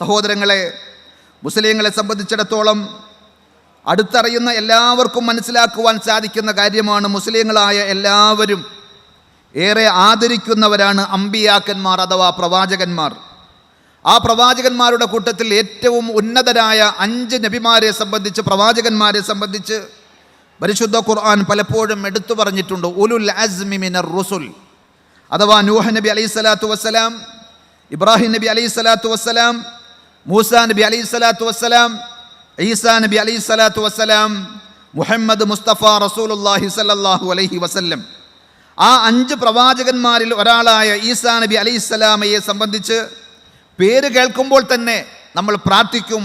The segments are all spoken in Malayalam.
സഹോദരങ്ങളെ മുസ്ലിങ്ങളെ സംബന്ധിച്ചിടത്തോളം അടുത്തറിയുന്ന എല്ലാവർക്കും മനസ്സിലാക്കുവാൻ സാധിക്കുന്ന കാര്യമാണ് മുസ്ലിങ്ങളായ എല്ലാവരും ഏറെ ആദരിക്കുന്നവരാണ് അമ്പിയാക്കന്മാർ അഥവാ പ്രവാചകന്മാർ. ആ പ്രവാചകന്മാരുടെ കൂട്ടത്തിൽ ഏറ്റവും ഉന്നതരായ അഞ്ച് നബിമാരെ സംബന്ധിച്ച് പ്രവാചകന്മാരെ സംബന്ധിച്ച് പരിശുദ്ധ ഖുർആൻ പലപ്പോഴും എടുത്തു പറഞ്ഞിട്ടുണ്ട്. ഉലുൽ അസ്മി മിനർ റുസുൽ. അഥവാ നൂഹ് നബി അലൈഹി സ്വലാത്തു വസ്സലാം ഇബ്രാഹിം നബി അലൈഹി സ്വലാത്തു വസ്സലാം മൂസ നബി അലൈഹി സ്വലാത്തു വസ്സലാം ഈസാ നബി അലൈഹി സ്വലാത്തു വസ്സലാം മുഹമ്മദ് മുസ്തഫ റസൂലുല്ലാഹി സല്ലാഹു അലൈഹി വസല്ലം. ആ അഞ്ച് പ്രവാചകന്മാരിൽ ഒരാളായ ഈസാ നബി അലൈഹി സ്വലാമയെ സംബന്ധിച്ച് പേര് കേൾക്കുമ്പോൾ തന്നെ നമ്മൾ പ്രാർത്ഥിക്കും.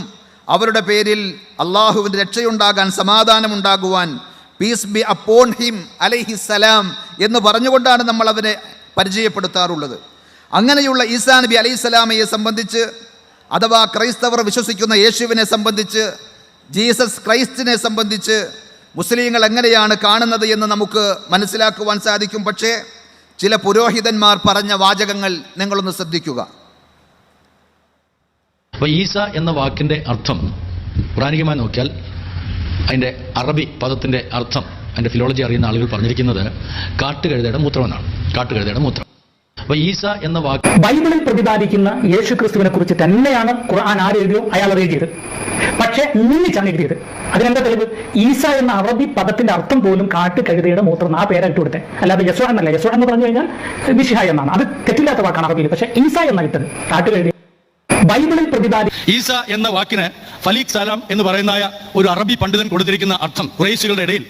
അവരുടെ പേരിൽ അള്ളാഹുവിന്റെ രക്ഷയുണ്ടാകാൻ സമാധാനമുണ്ടാകുവാൻ പീസ് ബി അപ്പോൺ ഹിം സലാം എന്ന് പറഞ്ഞുകൊണ്ടാണ് നമ്മൾ അവരെ പരിചയപ്പെടുത്താറുള്ളത്. അങ്ങനെയുള്ള ഈസാ നബി അലൈഹി സ്വലാമയെ സംബന്ധിച്ച് അഥവാ ക്രൈസ്തവർ വിശ്വസിക്കുന്ന യേശുവിനെ സംബന്ധിച്ച് ജീസസ് ക്രൈസ്റ്റിനെ സംബന്ധിച്ച് മുസ്ലിങ്ങൾ എങ്ങനെയാണ് കാണുന്നത് എന്ന് നമുക്ക് മനസ്സിലാക്കുവാൻ സാധിക്കും. പക്ഷേ ചില പുരോഹിതന്മാർ പറഞ്ഞ വാചകങ്ങൾ നിങ്ങളൊന്ന് ശ്രദ്ധിക്കുക. അപ്പോൾ ഈസ എന്ന വാക്കിന്റെ അർത്ഥം പുരാണികമായി നോക്കിയാൽ അതിന്റെ അറബി പദത്തിന്റെ അർത്ഥം അതിന്റെ ഫിലോളജി അറിയുന്ന ആളുകൾ പറഞ്ഞിരിക്കുന്നത് കാട്ടുകഴുതയുടെ മൂത്രമെന്നാണ്. കാട്ടുകഴുതയുടെ മൂത്രം. അപ്പോൾ ഈസ എന്ന വാക്ക് ബൈബിളിൽ പ്രതിപാദിക്കുന്ന യേശു ക്രിസ്തുവിനെ കുറിച്ച് തന്നെയാണ് ഖുർആൻ ആര് എഴുതിയോ അയാൾ എഴുതിയത്. പക്ഷെ നിന്നിച്ചാണ് എഴുതിയത്. അതിനെന്താ തെളിവ്? ഈസ എന്ന അറബി പദത്തിന്റെ അർത്ഥം പോലും കാട്ട് കഴുതയുടെ മൂത്രം ആ പേരായിട്ട് കൊടുത്തത് അല്ലാതെ യശോ എന്നല്ല. യശോ എന്ന് പറഞ്ഞു കഴിഞ്ഞാൽ വിഷിഹ എന്നാണ്. അത് തെറ്റില്ലാത്ത വാക്കാണ് അറബിയിൽ. പക്ഷേ ഈസ എന്നാണ് ഇട്ടത്? കാട്ട് കഴുത ബൈബിളിൽ പ്രതിപാദി ഈസ എന്ന വാക്കിന് ഫലീഖ് സലാം എന്ന് പറയുന്ന ഒരു അറബി പണ്ഡിതൻ കൊടുത്തിരിക്കുന്ന അർത്ഥം കുറേശികളുടെ ഇടയിൽ.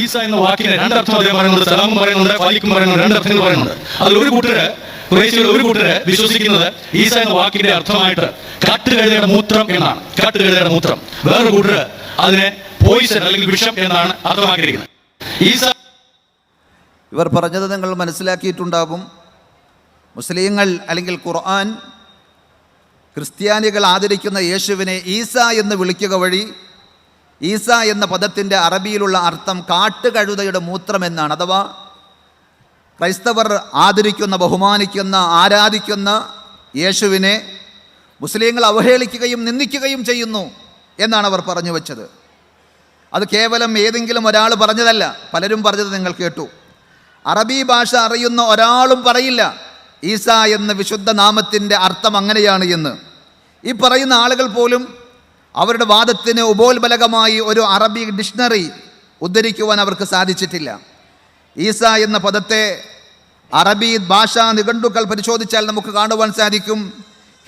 ഈസ എന്ന വാക്കിന് രണ്ടർത്ഥം അദ്ദേഹം പറയുന്നുണ്ട് സലാമും പറയുന്നുണ്ട് ഫലീഖും പറയുന്നുണ്ട് രണ്ടർത്ഥങ്ങൾ പറയുന്നുണ്ട്. അതിൽ ഒരു കൂട്ടര് കുറേശികൾ ഒരു കൂട്ടര് വിശ്വസിക്കുന്നത് ഈസ എന്ന വാക്കിന്റെ അർത്ഥമായിട്ട് കാട്ടുകഴുതയുടെ മൂത്രം എന്നാണ്. കാട്ടുകഴുതയുടെ മൂത്രം. വേറൊരു കൂട്ടര് അതിനെ പോയിസൺ അല്ലെങ്കിൽ വിഷം എന്നാണ് അർത്ഥമാക്കിയിരിക്കുന്നത്. ഈസ ഇവർ പറഞ്ഞത് നിങ്ങൾ മനസ്സിലാക്കിയിട്ടുണ്ടാകും മുസ്ലിങ്ങൾ അല്ലെങ്കിൽ ഖുർആൻ ക്രിസ്ത്യാനികൾ ആദരിക്കുന്ന യേശുവിനെ ഈസ എന്ന് വിളിക്കുക വഴി ഈസ എന്ന പദത്തിന്റെ അറബിയിലുള്ള അർത്ഥം കാട്ടുകഴുതയുടെ മൂത്രം എന്നാണ് അഥവാ ക്രൈസ്തവർ ആദരിക്കുന്ന ബഹുമാനിക്കുന്ന ആരാധിക്കുന്ന യേശുവിനെ മുസ്ലിങ്ങൾ അവഹേളിക്കുകയും നിന്ദിക്കുകയും ചെയ്യുന്നു എന്നാണ് അവർ പറഞ്ഞു വച്ചത്. അത് കേവലം ഏതെങ്കിലും ഒരാൾ പറഞ്ഞതല്ല പലരും പറഞ്ഞത് നിങ്ങൾ കേട്ടു. അറബി ഭാഷ അറിയുന്ന ഒരാളും പറയില്ല ഈസ എന്ന വിശുദ്ധ നാമത്തിന്റെ അർത്ഥം അങ്ങനെയാണ് എന്ന്. ഈ പറയുന്ന ആളുകൾ പോലും അവരുടെ വാദത്തിന് ഉപോത്ബലകമായി ഒരു അറബി ഡിക്ഷണറി ഉദ്ധരിക്കുവാൻ അവർക്ക് സാധിച്ചിട്ടില്ല. ഈസ എന്ന പദത്തെ അറബി ഭാഷാ നിഘണ്ടുക്കൾ പരിശോധിച്ചാൽ നമുക്ക് കാണുവാൻ സാധിക്കും.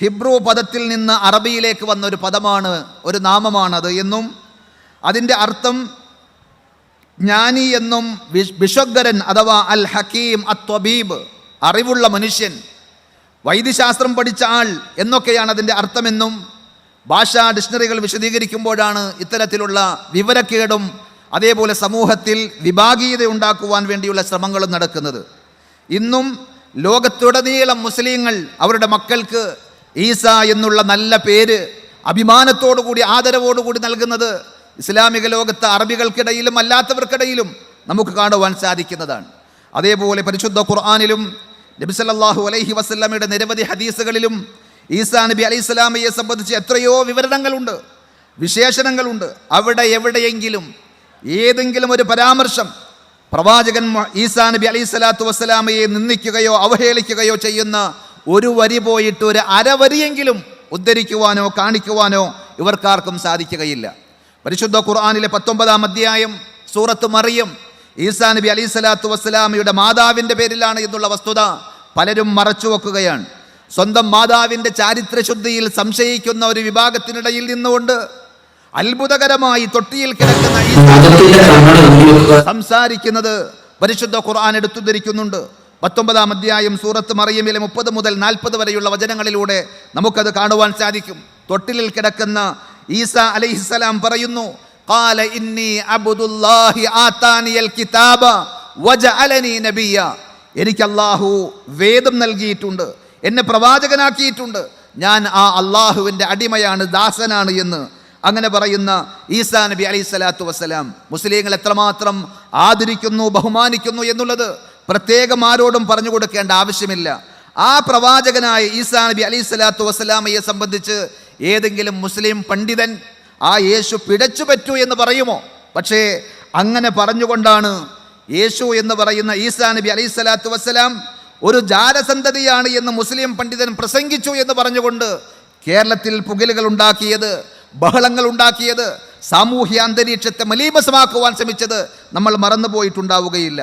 ഹിബ്രു പദത്തിൽ നിന്ന് അറബിയിലേക്ക് വന്ന ഒരു പദമാണ് ഒരു നാമമാണത് എന്നും അതിന്റെ അർത്ഥം ജ്ഞാനി എന്നും വിശ്വഗരൻ അഥവാ അൽ ഹക്കീം അത്വബീബ് അറിവുള്ള മനുഷ്യൻ വൈദ്യശാസ്ത്രം പഠിച്ച ആൾ എന്നൊക്കെയാണ് അതിന്റെ അർത്ഥമെന്നും ഭാഷാ ഡിക്ഷണറികൾ വിശദീകരിക്കുമ്പോഴാണ് ഇത്തരത്തിലുള്ള വിവരക്കേടും അതേപോലെ സമൂഹത്തിൽ വിഭാഗീയത ഉണ്ടാക്കുവാൻ വേണ്ടിയുള്ള ശ്രമങ്ങളും നടക്കുന്നത്. ഇന്നും ലോകത്തുടനീളം മുസ്ലിങ്ങൾ അവരുടെ മക്കൾക്ക് ഈസ എന്നുള്ള നല്ല പേര് അഭിമാനത്തോടുകൂടി ആദരവോടുകൂടി നൽകുന്നത് ഇസ്ലാമിക ലോകത്ത് അറബികൾക്കിടയിലും അല്ലാത്തവർക്കിടയിലും നമുക്ക് കാണുവാൻ സാധിക്കുന്നതാണ്. അതേപോലെ പരിശുദ്ധ ഖുർആാനിലും നബി സല്ലല്ലാഹു അലൈഹി വസല്ലമയുടെ നിരവധി ഹദീസുകളിലും ഈസാ നബി അലൈഹി സ്വലാമയെ സംബന്ധിച്ച് എത്രയോ വിവരണങ്ങളുണ്ട് വിശേഷണങ്ങളുണ്ട്. അവിടെ എവിടെയെങ്കിലും ഏതെങ്കിലും ഒരു പരാമർശം പ്രവാചകൻ ഈസാ നബി അലൈഹി സ്വലാത്തു വസ്സലാമയെ നിന്ദിക്കുകയോ അവഹേളിക്കുകയോ ചെയ്യുന്ന ഒരു വരി പോയിട്ട് ഒരു അരവരിയെങ്കിലും ഉദ്ധരിക്കുവാനോ കാണിക്കുവാനോ ഇവർക്കാർക്കും സാധിക്കുകയില്ല. പരിശുദ്ധ ഖുർആാനിലെ പത്തൊമ്പതാം അധ്യായം സൂറത്ത് മറിയം ഈസാ നബി അലൈഹി സ്വലാത്തു വസ്സലാമയുടെ മാതാവിന്റെ പേരിലാണ് എന്നുള്ള വസ്തുത. പലരും മറച്ചുവെക്കുകയാണ് സ്വന്തം മാതാവിന്റെ ചാരിത്രശുദ്ധിയിൽ സംശയിക്കുന്ന ഒരു വിഭാഗത്തിനിടയിൽ നിന്നുകൊണ്ട് അത്ഭുതകരമായി തൊട്ടിയിൽ കിടക്കുന്ന സംസാരിക്കുന്നത് പരിശുദ്ധ ഖുർആൻ എടുത്തുദ്ധരിക്കുന്നുണ്ട്. പത്തൊമ്പതാം അധ്യായം സൂറത്ത് മറിയമിലെ മുപ്പത് മുതൽ നാൽപ്പത് വരെയുള്ള വചനങ്ങളിലൂടെ നമുക്കത് കാണുവാൻ സാധിക്കും. തൊട്ടിലിൽ കിടക്കുന്ന ഈസ അലൈഹിസ്സലാം പറയുന്നു കാല ഇന്നി അബ്ദുല്ലാഹി ആത്താനിയൽ കിതാബ വജഅലനി നബിയ. എനിക്ക് അള്ളാഹു വേദം നൽകിയിട്ടുണ്ട് എന്നെ പ്രവാചകനാക്കിയിട്ടുണ്ട്. ഞാൻ ആ അള്ളാഹുവിന്റെ അടിമയാണ് ദാസനാണ് എന്ന് അങ്ങനെ പറയുന്ന ഈസാ നബി അലൈഹി സ്വലാത്തു വസ്സലാം മുസ്ലിങ്ങൾ എത്രമാത്രം ആദരിക്കുന്നു ബഹുമാനിക്കുന്നു എന്നുള്ളത് പ്രത്യേകം ആരോടും പറഞ്ഞു കൊടുക്കേണ്ട ആവശ്യമില്ല. ആ പ്രവാചകനായ ഈസാ നബി അലൈഹി സ്വലാത്തു വസ്സലാമയെ സംബന്ധിച്ച് ഏതെങ്കിലും മുസ്ലിം പണ്ഡിതൻ ആ യേശു പിടച്ചു പറ്റൂ എന്ന് പറയുമോ? പക്ഷേ അങ്ങനെ പറഞ്ഞുകൊണ്ടാണ് യേശു എന്ന് പറയുന്ന ഈസാ നബി അലൈഹി സ്വലാത്തു വസ്സലാം ഒരു ജാരസന്തതിയാണ് എന്ന് മുസ്ലിം പണ്ഡിതൻ പ്രസംഗിച്ചു എന്ന് പറഞ്ഞുകൊണ്ട് കേരളത്തിൽ പുകലുകൾ ഉണ്ടാക്കിയത് ബഹളങ്ങൾ ഉണ്ടാക്കിയത് സാമൂഹ്യ അന്തരീക്ഷത്തെ മലീമസമാക്കുവാൻ ശ്രമിച്ചത് നമ്മൾ മറന്നുപോയിട്ടുണ്ടാവുകയില്ല.